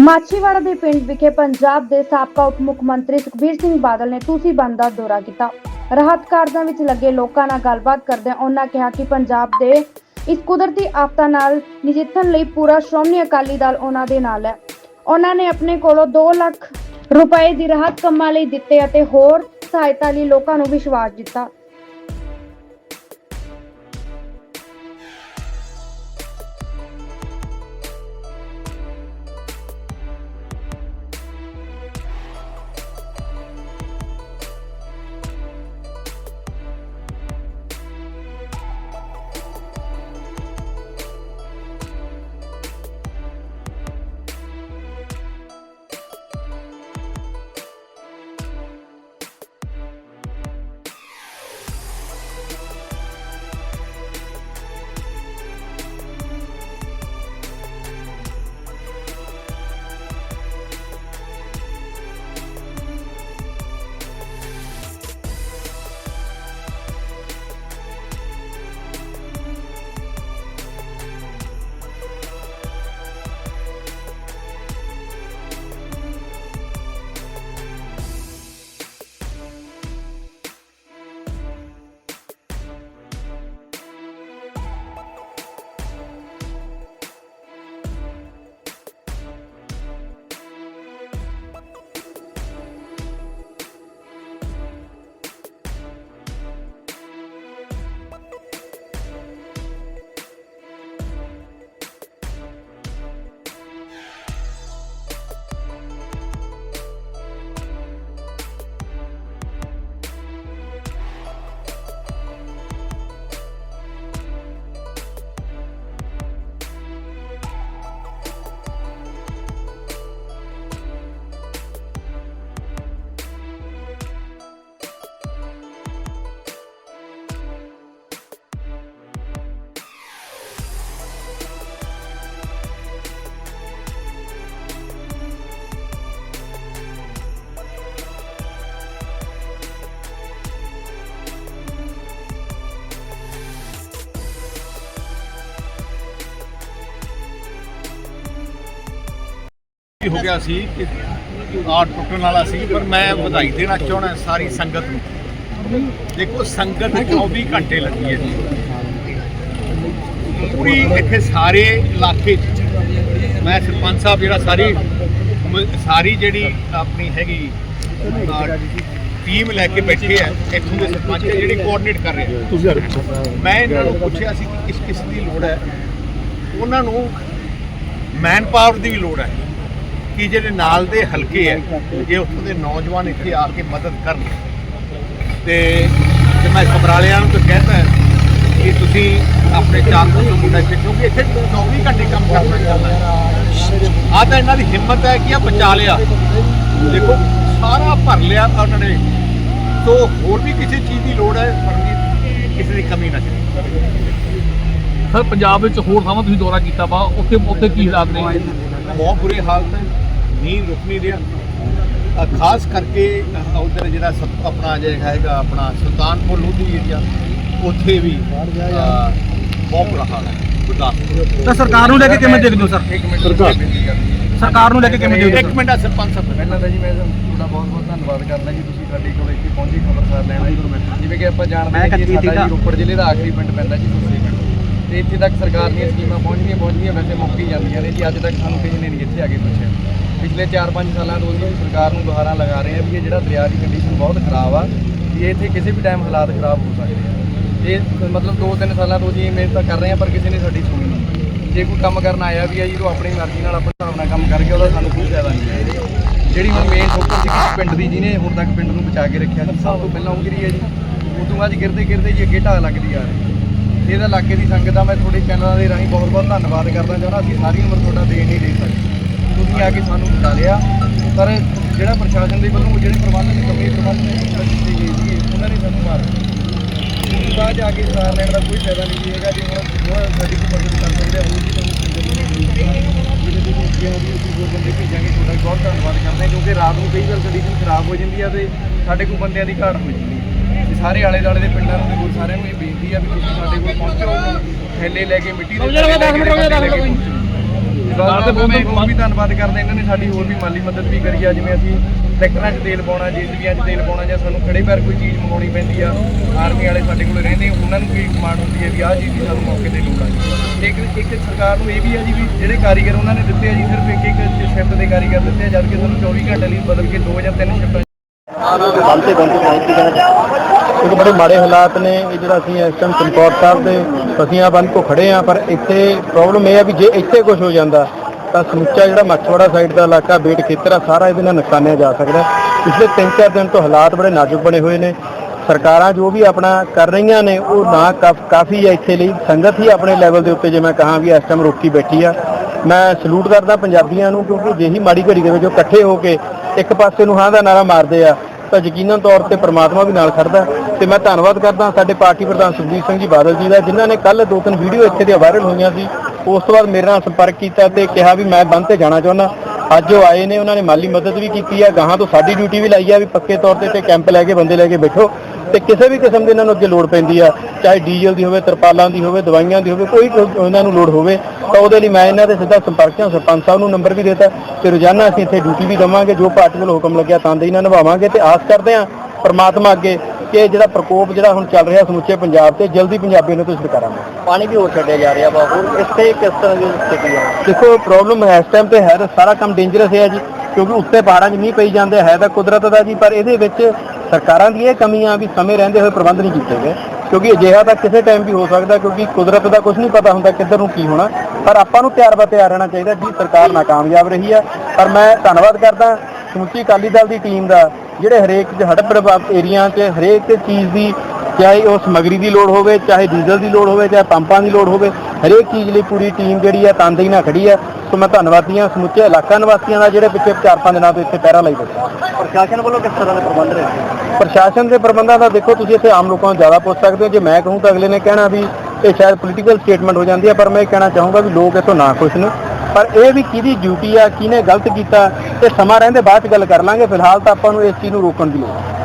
ਮਾਛੀਵਾੜਾ ਦੇ ਪਿੰਡ ਵਿਖੇ ਪੰਜਾਬ ਦੇ ਸਾਬਕਾ ਉਪ ਮੁੱਖ ਮੰਤਰੀ ਸੁਖਬੀਰ ਸਿੰਘ ਬਾਦਲ ਨੇ ਤੁਸੀਂ ਬੰਦ ਦਾ ਦੌਰਾ ਕੀਤਾ। ਰਾਹਤ ਕਾਰਜਾਂ ਵਿੱਚ ਲੱਗੇ ਲੋਕਾਂ ਨਾਲ ਗੱਲਬਾਤ ਕਰਦਿਆਂ ਉਹਨਾਂ ਕਿਹਾ ਕਿ ਪੰਜਾਬ ਦੇ ਇਸ ਕੁਦਰਤੀ ਆਫਤਾਂ ਨਾਲ ਨਜਿੱਠਣ ਲਈ ਪੂਰਾ ਸ਼੍ਰੋਮਣੀ ਅਕਾਲੀ ਦਲ ਉਹਨਾਂ ਦੇ ਨਾਲ ਹੈ। ਉਹਨਾਂ ਨੇ ਆਪਣੇ ਕੋਲੋਂ 2 ਲੱਖ ਰੁਪਏ ਦੀ ਰਾਹਤ ਕੰਮਾਂ ਲਈ ਦਿੱਤੇ ਅਤੇ ਹੋਰ ਸਹਾਇਤਾ ਲਈ ਲੋਕਾਂ ਨੂੰ ਵਿਸ਼ਵਾਸ ਦਿੱਤਾ। ਹੋ ਗਿਆ ਸੀ ਕਿ ਆ ਟੁੱਟਣ ਵਾਲਾ ਸੀ ਪਰ ਮੈਂ ਵਧਾਈ ਦੇਣਾ ਚਾਹਣਾ ਸਾਰੀ ਸੰਗਤ ਨੂੰ। ਦੇਖੋ ਸੰਗਤ 24 ਘੰਟੇ ਲੱਗੀ ਹੈ ਜੀ। ਪੂਰੀ ਇੱਥੇ ਸਾਰੇ ਇਲਾਕੇ 'ਚ। ਮੈਂ ਸਰਪੰਚ ਸਾਹਿਬ ਜਿਹੜਾ ਸਾਰੀ ਸਾਰੀ ਜਿਹੜੀ ਆਪਣੀ ਹੈਗੀ ਟੀਮ ਲੈ ਕੇ ਬੈਠੇ ਆ ਇੱਥੋਂ ਦੇ ਸਰਪੰਚ ਜਿਹੜੀ ਕੋਆਰਡੀਨੇਟ ਕਰ ਰਹੇ ਆ। ਮੈਂ ਇਹਨਾਂ ਨੂੰ ਪੁੱਛਿਆ ਸੀ ਕਿ ਕਿਸ ਕਿਸ ਦੀ ਲੋੜ ਹੈ। ਉਹਨਾਂ ਨੂੰ ਮੈਨ ਪਾਵਰ ਦੀ ਵੀ ਲੋੜ ਹੈ। ਕਿ ਜਿਹੜੇ ਨਾਲ ਦੇ ਹਲਕੇ ਹੈ ਜੇ ਉੱਥੋਂ ਦੇ ਨੌਜਵਾਨ ਇੱਥੇ ਆ ਕੇ ਮਦਦ ਕਰਨ। ਤੇ ਤੇ ਮੈਂ ਸਮਰਾਲਿਆਂ ਨੂੰ ਤਾਂ ਕਹਿੰਦਾ ਕਿ ਤੁਸੀਂ ਆਪਣੇ ਚਾਕੂ ਤੋਂ ਮੁੰਡਾ ਇੱਥੇ ਕਿਉਂਕਿ ਇੱਥੇ 24 ਘੰਟੇ ਕੰਮ ਕਰਨਾ ਚੱਲਦਾ ਹੈ ਆ ਤਾਂ ਇਹਨਾਂ ਦੀ ਹਿੰਮਤ ਹੈ ਕਿ ਆ ਬਚਾ ਲਿਆ। ਦੇਖੋ ਸਾਰਾ ਭਰ ਲਿਆ ਉਹਨਾਂ ਨੇ। ਸੋ ਹੋਰ ਵੀ ਕਿਸੇ ਚੀਜ਼ ਦੀ ਲੋੜ ਹੈ ਪਰ ਕਿਸੇ ਦੀ ਕਮੀ ਨਾ ਚਲੇ ਸਰ ਪੰਜਾਬ ਵਿੱਚ ਹੋਰ ਥਾਵਾਂ ਤੁਸੀਂ ਦੌਰਾ ਕੀਤਾ ਵਾ ਉੱਥੇ ਉੱਥੇ ਕੀ ਹਾਲਾਤ ਨੇ? ਬਹੁਤ ਬੁਰੇ ਹਾਲਤ ਹੈ। ਨੀਂਦ ਰੁਕ ਨਹੀਂ ਰਿਹਾ ਖਾਸ ਕਰਕੇ ਉਧਰ ਜਿਹੜਾ ਸਤ- ਆਪਣਾ ਜਿਹੜਾ ਹੈਗਾ ਆਪਣਾ ਸੁਲਤਾਨਪੁਰ ਲੋਧੀ ਏਰੀਆ ਉੱਥੇ ਵੀ ਬਹੁਤ ਬੁਰਾ ਹਾਲ ਹੈ। ਤਾਂ ਸਰਕਾਰ ਨੂੰ ਲੈ ਕੇ ਕਿਵੇਂ ਦੇਖਦੇ ਹੋ ਸਰ? ਇੱਕ ਮਿੰਟ ਸਰਕਾਰ। ਸਰਕਾਰ ਨੂੰ ਲੈ ਕੇ ਕਿਵੇਂ ਦੇਖਦੇ ਇੱਕ ਹੋ ਮਿੰਟ ਆ ਸਰਪੰਚ ਸਾਹਿਬ। ਪਹਿਲਾਂ ਤਾਂ ਜੀ ਮੈਂ ਤੁਹਾਡਾ ਬਹੁਤ ਬਹੁਤ ਧੰਨਵਾਦ ਕਰਦਾ ਜੀ ਤੁਸੀਂ ਸਾਡੇ ਕੋਲ ਇੱਥੇ ਪਹੁੰਚੀ ਖਬਰਸਾਰ ਲੈਣ। ਆਏ ਜਿਵੇਂ ਕਿ ਆਪਾਂ ਜਾਣਦੇ ਹਾਂ ਕਿ ਇਹ ਸਾਡਾ ਜੀ ਰੋਪੜ ਜ਼ਿਲ੍ਹੇ ਦਾ ਆਖਰੀ ਪਿੰਡ ਪੈਂਦਾ ਜੀ ਸੁਸਰੀ ਪਿੰਡ। ਤੇ ਇੱਥੇ ਤੱਕ ਸਰਕਾਰ ਦੀਆਂ ਸਕੀਮਾਂ ਪਹੁੰਚਦੀਆਂ ਪਹੁੰਚਦੀਆਂ ਵੈਸੇ ਮੁੱਕ ਹੀ ਜਾਂਦੀਆਂ ਨੇ ਜੀ ਅੱਜ ਤੱਕ ਸਾਨੂੰ ਕਿਸੇ ਨੇ ਨਹੀਂ ਇੱਥੇ ਆ ਕੇ ਪੁੱਛਿਆ। ਪਿਛਲੇ 4-5 ਸਾਲਾਂ ਤੋਂ ਅਸੀਂ ਸਰਕਾਰ ਨੂੰ ਗੁਹਾਰਾਂ ਲਗਾ ਰਹੇ ਹਾਂ ਵੀ ਇਹ ਜਿਹੜਾ ਦਰਿਆ ਦੀ ਕੰਡੀਸ਼ਨ ਬਹੁਤ ਖਰਾਬ ਆ, ਵੀ ਇੱਥੇ ਕਿਸੇ ਵੀ ਟਾਈਮ ਹਾਲਾਤ ਖਰਾਬ ਹੋ ਸਕਦੇ ਆ। ਇਹ ਮਤਲਬ 2-3 ਸਾਲਾਂ ਤੋਂ ਜੀ ਮਿਹਨਤ ਤਾਂ ਕਰ ਰਹੇ ਹਾਂ ਪਰ ਕਿਸੇ ਨੇ ਸਾਡੀ ਸੁਣੀ ਨਹੀਂ। ਜੇ ਕੋਈ ਕੰਮ ਕਰਨ ਆਇਆ ਵੀ ਆ ਜੀ, ਉਹ ਆਪਣੀ ਮਰਜ਼ੀ ਨਾਲ ਆਪਣੇ ਹਿਸਾਬ ਨਾਲ ਕੰਮ ਕਰਕੇ ਉਹਦਾ ਸਾਨੂੰ ਕੋਈ ਫਾਇਦਾ ਨਹੀਂ ਹੈ। ਜਿਹੜੀ ਹੁਣ ਮੇਨ ਠੋਕਰ ਸੀ ਕਿ ਪਿੰਡ ਦੀ, ਜਿਹਨੇ ਹੁਣ ਤੱਕ ਪਿੰਡ ਨੂੰ ਬਚਾ ਕੇ ਰੱਖਿਆ ਸੀ, ਸਭ ਤੋਂ ਪਹਿਲਾਂ ਉਹ ਗਿਰੀ ਹੈ ਜੀ। ਉਸ ਤੋਂ ਬਾਅਦ ਗਿਰਦੇ ਗਿਰਦੇ ਜੀ ਅੱਗੇ ਢਾਹ ਲੱਗਦੀ ਆ ਰਹੀ ਹੈ। ਇਹਦਾ ਇਲਾਕੇ ਦੀ ਸੰਗਤ ਦਾ ਮੈਂ ਤੁਹਾਡੇ ਚੈਨਲਾਂ ਦੇ ਰਾਹੀਂ ਬਹੁਤ ਬਹੁਤ ਧੰਨਵਾਦ ਕਰਦਾ ਚਾਹੁੰਦਾ, ਅਸੀਂ ਸਾਰੀ ਉਮਰ ਤੁਹਾਡਾ ਦੇਣ ਨਹੀਂ ਦੇ ਸਕਦੇ। ਤੁਸੀਂ ਆ ਕੇ ਸਾਨੂੰ ਬਤਾ ਲਿਆ। ਪਰ ਜਿਹੜਾ ਪ੍ਰਸ਼ਾਸਨ ਦੇ ਵੱਲੋਂ ਜਿਹੜੇ ਪ੍ਰਬੰਧ ਦੀ ਕਮੀ ਪ੍ਰਬੰਧ ਦੀ ਕੀਤੀ ਗਈ ਸੀ ਉਹਨਾਂ ਨੇ ਸਾਨੂੰ ਮਾਰ ਉਸ ਤੋਂ ਬਾਅਦ ਜਾ ਕੇ ਸਾਰ ਲੈਣ ਦਾ ਕੋਈ ਫਾਇਦਾ ਨਹੀਂ ਹੈਗਾ। ਜੇ ਹੁਣ ਉਹ ਸਾਡੀ ਕੋਈ ਮਦਦ ਕਰ ਸਕਦੇ ਆ ਹੋਰ ਵੀ ਤੁਹਾਨੂੰ ਜਿਹੜੇ ਵੀ ਅਸੀਂ ਹੋਰ ਬੰਦੇ ਭੇਜਾਂਗੇ ਤੁਹਾਡਾ ਵੀ ਬਹੁਤ ਧੰਨਵਾਦ ਕਰਦੇ ਹਾਂ। ਕਿਉਂਕਿ ਰਾਤ ਨੂੰ ਕਈ ਵਾਰ ਕੰਡੀਸ਼ਨ ਖਰਾਬ ਹੋ ਜਾਂਦੀ ਆ ਤੇ ਸਾਡੇ ਕੋਲ ਬੰਦਿਆਂ ਦੀ ਘਾਟ ਹੋ ਜਾਂਦੀ ਹੈ ਤੇ ਸਾਰੇ ਆਲੇ ਦੁਆਲੇ ਦੇ ਪਿੰਡਾਂ ਨੂੰ ਹੋਰ ਸਾਰਿਆਂ ਨੂੰ ਇਹ ਬੇਨਤੀ ਆ ਵੀ ਤੁਸੀਂ ਸਾਡੇ ਕੋਲ ਪਹੁੰਚੋ। ਥੈਲੇ ਲੈ ਕੇ ਮਿੱਟੀ ਦੇ ਥੈਲੇ ਲੈ ਕੇ। ਸਰਕਾਰ ਦੇ ਬਹੁਤ ਹੋਰ ਵੀ ਧੰਨਵਾਦ ਕਰਦਾ ਇਹਨਾਂ ਨੇ ਸਾਡੀ ਹੋਰ ਵੀ ਮਾਲੀ ਮਦਦ ਵੀ ਕਰੀ ਆ ਜਿਵੇਂ ਅਸੀਂ ਟਰੈਕਟਰਾਂ 'ਚ ਤੇਲ ਪਾਉਣਾ ਜੀਸੀਬੀਆਂ 'ਚ ਤੇਲ ਪਾਉਣਾ ਜਾਂ ਸਾਨੂੰ ਖੜੇ ਪੈਰ ਕੋਈ ਚੀਜ਼ ਮੰਗਾਉਣੀ ਪੈਂਦੀ ਆ ਆਰਮੀ ਵਾਲੇ ਸਾਡੇ ਕੋਲ ਰਹਿੰਦੇ ਉਹਨਾਂ ਨੂੰ ਕੋਈ ਡਿਮਾਂਡ ਹੁੰਦੀ ਹੈ ਵੀ ਆਹ ਚੀਜ਼ ਦੀ ਸਾਨੂੰ ਮੌਕੇ ਤੇ ਲੋੜ ਆ ਜੀ। ਇੱਕ ਇੱਕ ਸਰਕਾਰ ਨੂੰ ਇਹ ਵੀ ਆ ਜੀ ਵੀ ਜਿਹੜੇ ਕਾਰੀਗਰ ਉਹਨਾਂ ਨੇ ਦਿੱਤੇ ਆ ਜੀ ਸਿਰਫ ਇੱਕ ਇੱਕ ਸ਼ਿਫਟ ਦੇ ਕਾਰੀਗਰ ਦਿੱਤੇ ਆ ਜਦ ਕਿ ਸਾਨੂੰ 24 ਘੰਟੇ ਲਈ ਬਦਲ ਕੇ ਦੋ ਜਾਂ ਤਿੰਨ ਸ਼ਿਫਟਾਂ ਬੰਦ ਤੇ ਬੰਦ ਪਹੁੰਚੀ ਕਹਿਣਾ ਕਿਉਂਕਿ ਬੜੇ ਮਾੜੇ ਹਾਲਾਤ ਨੇ ਇਹ ਜਿਹੜਾ ਅਸੀਂ ਇਸ ਟਾਈਮ ਚਮਕੌਰ ਸਾਹਿਬ ਦੇ ਫਸੀਆਂ ਬੰਦ ਕੋ ਖੜੇ ਆ ਪਰ ਇੱਥੇ ਪ੍ਰੋਬਲਮ ਇਹ ਆ ਵੀ ਜੇ ਇੱਥੇ ਕੁਝ ਹੋ ਜਾਂਦਾ, ਤਾਂ ਸਮੁੱਚਾ ਜਿਹੜਾ ਮੱਛਵਾੜਾ ਸਾਈਡ ਦਾ ਇਲਾਕਾ, ਬੇਟ ਖੇਤਰ ਆ, ਸਾਰਾ ਇਹਦੇ ਨਾਲ ਨੁਕਸਾਨਿਆ ਜਾ ਸਕਦਾ। ਪਿਛਲੇ 3-4 ਦਿਨ ਤੋਂ ਹਾਲਾਤ ਬੜੇ ਨਾਜ਼ੁਕ ਬਣੇ ਹੋਏ ਨੇ। ਸਰਕਾਰਾਂ ਜੋ ਵੀ ਆਪਣਾ ਕਰ ਰਹੀਆਂ ਨੇ, ਉਹ ਨਾ ਕਾਫ- ਕਾਫੀ ਹੈ ਇੱਥੇ ਲਈ। ਸੰਗਤ ਹੀ ਆਪਣੇ ਲੈਵਲ ਦੇ ਉੱਤੇ ਜੇ ਮੈਂ ਕਹਾਂ ਵੀ ਇਸ ਟਾਈਮ ਰੋਕੀ ਬੈਠੀ ਆ। ਮੈਂ ਸਲੂਟ ਕਰਦਾ ਪੰਜਾਬੀਆਂ ਨੂੰ, ਕਿਉਂਕਿ ਜਿਹੀ ਮਾੜੀ ਘੜੀ ਦੇ ਵਿੱਚ ਉਹ ਇਕੱਠੇ ਹੋ ਕੇ ਇੱਕ ਪਾਸੇ ਨੂੰ ਹਾਂ ਦਾ ਨਾਰਾ ਮਾਰਦੇ ਆ ਤਾਂ ਯਕੀਨਨ ਤੌਰ ਤੇ ਪ੍ਰਮਾਤਮਾ ਵੀ ਨਾਲ ਖੜਦਾ ਤੇ ਮੈਂ ਧੰਨਵਾਦ ਕਰਦਾ ਸਾਡੇ ਪਾਰਟੀ ਪ੍ਰਧਾਨ ਸੁਖਬੀਰ ਸਿੰਘ ਜੀ ਬਾਦਲ ਜੀ ਦਾ, ਜਿਨ੍ਹਾਂ ਨੇ ਕੱਲ ਦੋ ਤਿੰਨ ਵੀਡੀਓ ਇੱਥੇ ਦੀਆਂ ਵਾਇਰਲ ਹੋਈਆਂ ਸੀ। ਉਸ ਤੋਂ ਬਾਅਦ ਮੇਰੇ ਨਾਲ ਸੰਪਰਕ ਕੀਤਾ ਤੇ ਕਿਹਾ ਵੀ ਮੈਂ ਬੰਦ ਤੇ ਜਾਣਾ ਚਾਹੁੰਦਾ। ਅੱਜ ਉਹ ਆਏ ਨੇ, ਉਹਨਾਂ ਨੇ ਮਾਲੀ ਮਦਦ ਵੀ ਕੀਤੀ ਹੈ ਗਾਹਾਂ ਤੋਂ ਸਾਡੀ ਡਿਊਟੀ ਵੀ ਲਾਈ ਹੈ ਵੀ ਪੱਕੇ ਤੌਰ ਤੇ ਤੇ ਕੈਂਪ ਲੈ ਕੇ ਬੰਦੇ ਲੈ ਕੇ ਬੈਠੋ ਤੇ ਕਿਸੇ ਵੀ ਕਿਸਮ ਦੇ ਇਹਨਾਂ ਨੂੰ ਅੱਗੇ ਲੋੜ ਪੈਂਦੀ ਆ, ਚਾਹੇ ਡੀਜ਼ਲ ਦੀ ਹੋਵੇ, ਤਰਪਾਲਾਂ ਦੀ ਹੋਵੇ, ਦਵਾਈਆਂ ਦੀ ਹੋਵੇ, ਕੋਈ ਕੋਈ ਉਹਨਾਂ ਨੂੰ ਲੋੜ ਹੋਵੇ, ਤਾਂ ਉਹਦੇ ਲਈ ਮੈਂ ਇਹਨਾਂ ਦੇ ਸਿੱਧਾ ਸੰਪਰਕ ਜਾਂ ਸਰਪੰਚ ਸਾਹਿਬ ਨੂੰ ਨੰਬਰ ਵੀ ਦਿੱਤਾ ਤੇ ਰੋਜ਼ਾਨਾ ਅਸੀਂ ਇੱਥੇ ਡਿਊਟੀ ਵੀ ਦੇਵਾਂਗੇ, ਜੋ ਪਾਰਟੀ ਵੱਲੋਂ ਹੁਕਮ ਲੱਗਿਆ ਤਾਂ ਦੇ ਇਹਨਾਂ ਨਿਭਾਵਾਂਗੇ ਤੇ ਆਸ ਕਰਦੇ ਹਾਂ ਪਰਮਾਤਮਾ ਅੱਗੇ ਕਿ ਜਿਹੜਾ ਪ੍ਰਕੋਪ ਜਿਹੜਾ ਹੁਣ ਚੱਲ ਰਿਹਾ ਸਮੁੱਚੇ ਪੰਜਾਬ ਤੇ ਜਲਦੀ ਪੰਜਾਬੀ ਨੂੰ ਤੋਂ ਛੁਟਕਾਰਾਂਗੇ ਪਾਣੀ ਵੀ ਹੋਰ ਛੱਡਿਆ ਜਾ ਰਿਹਾ ਵਾ ਹੋਰ ਇੱਥੇ ਕਿਸ ਤਰ੍ਹਾਂ ਦੀ ਸਥਿਤੀ ਹੈ ਦੇਖੋ ਪ੍ਰੋਬਲਮ ਇਸ ਟਾਈਮ ਤੇ ਹੈ ਸਾਰਾ ਕੰਮ ਡੇਂਜਰਸ ਹੈ ਜੀ ਕਿਉਂਕਿ ਉੱਤੇ ਪਹਾੜਾਂ 'ਚ ਮੀਂਹ ਪਈ ਜਾਂਦੇ ਹੈ ਤਾਂ ਕੁਦਰਤ ਦਾ ਜੀ ਪਰ ਇਹਦੇ ਵਿੱਚ ਸਰਕਾਰਾਂ ਦੀ ਇਹ ਕਮੀਆਂ ਵੀ ਸਮੇਂ ਰਹਿੰਦੇ ਹੋਏ ਪ੍ਰਬੰਧ ਨਹੀਂ ਕੀਤੇ ਗਏ। ਕਿਉਂਕਿ ਅਜਿਹਾ ਤਾਂ ਕਿਸੇ ਟਾਈਮ ਵੀ ਹੋ ਸਕਦਾ ਕਿਉਂਕਿ ਕੁਦਰਤ ਦਾ ਕੁਝ ਨਹੀਂ ਪਤਾ ਹੁੰਦਾ ਕਿੱਧਰ ਨੂੰ ਕੀ ਹੋਣਾ। ਪਰ ਆਪਾਂ ਨੂੰ ਤਿਆਰ ਬਾ ਤਿਆਰ ਰਹਿਣਾ ਚਾਹੀਦਾ ਜੀ ਸਰਕਾਰ ਨਾਕਾਮਯਾਬ ਰਹੀ ਹੈ ਪਰ ਮੈਂ ਧੰਨਵਾਦ ਕਰਦਾ ਸਮੁੱਚੀ ਅਕਾਲੀ ਦਲ ਦੀ ਟੀਮ ਦਾ ਜਿਹੜੇ ਹਰੇਕ ਹੜ੍ਹ ਪ੍ਰਭਾਵਿਤ ਏਰੀਆ 'ਚ ਹਰੇਕ ਚੀਜ਼ ਦੀ ਚਾਹੇ ਉਹ ਸਮਗਰੀ ਦੀ ਲੋੜ ਹੋਵੇ ਚਾਹੇ ਡੀਜ਼ਲ ਦੀ ਲੋੜ ਹੋਵੇ ਚਾਹੇ ਪੰਪਾਂ ਦੀ ਲੋੜ ਹੋਵੇ ਹਰੇਕ ਚੀਜ਼ ਲਈ ਪੂਰੀ ਟੀਮ ਜਿਹੜੀ ਹੈ ਤਨਦੇਹੀ ਨਾਲ ਖੜੀ ਹੈ ਸੋ ਮੈਂ ਧੰਨਵਾਦੀ ਹਾਂ ਸਮੁੱਚੇ ਇਲਾਕਾ ਨਿਵਾਸੀਆਂ ਦਾ ਜਿਹੜੇ ਪਿੱਛੇ 4-5 ਦਿਨਾਂ ਤੋਂ ਇੱਥੇ ਪਹਿਰਾ ਲਈ ਬੈਠੇ ਪ੍ਰਸ਼ਾਸਨ ਵੱਲੋਂ ਕਿਸ ਤਰ੍ਹਾਂ ਦੇ ਪ੍ਰਬੰਧ ਰਹੇ ਪ੍ਰਸ਼ਾਸਨ ਦੇ ਪ੍ਰਬੰਧਾਂ ਦਾ ਦੇਖੋ ਤੁਸੀਂ ਇੱਥੇ ਆਮ ਲੋਕਾਂ ਨੂੰ ਜ਼ਿਆਦਾ ਪੁੱਛ ਸਕਦੇ ਹੋ। ਜੇ ਮੈਂ ਕਹੂੰ ਤਾਂ ਅਗਲੇ ਨੇ ਕਹਿਣਾ ਵੀ ਇਹ ਸ਼ਾਇਦ ਪੋਲੀਟੀਕਲ ਸਟੇਟਮੈਂਟ ਹੋ ਜਾਂਦੀ ਹੈ ਪਰ ਮੈਂ ਇਹ ਕਹਿਣਾ ਚਾਹੂੰਗਾ ਵੀ ਲੋਕ ਇਥੋਂ ਨਾ ਖੁਸ਼ ਨੇ। ਪਰ ਇਹ ਵੀ ਕਿਹਦੀ ਡਿਊਟੀ ਆ, ਕਿਹਨੇ ਗਲਤ ਕੀਤਾ ਤੇ ਸਮਾਂ ਰਹਿੰਦੇ ਬਾਅਦ ਚ ਗੱਲ ਕਰ ਲਾਂਗੇ, ਫਿਲਹਾਲ ਤਾਂ ਆਪਾਂ ਨੂੰ ਇਸ ਚੀਜ਼ ਨੂੰ ਰੋਕਣ ਦੀ ਲੋੜ ਹੈ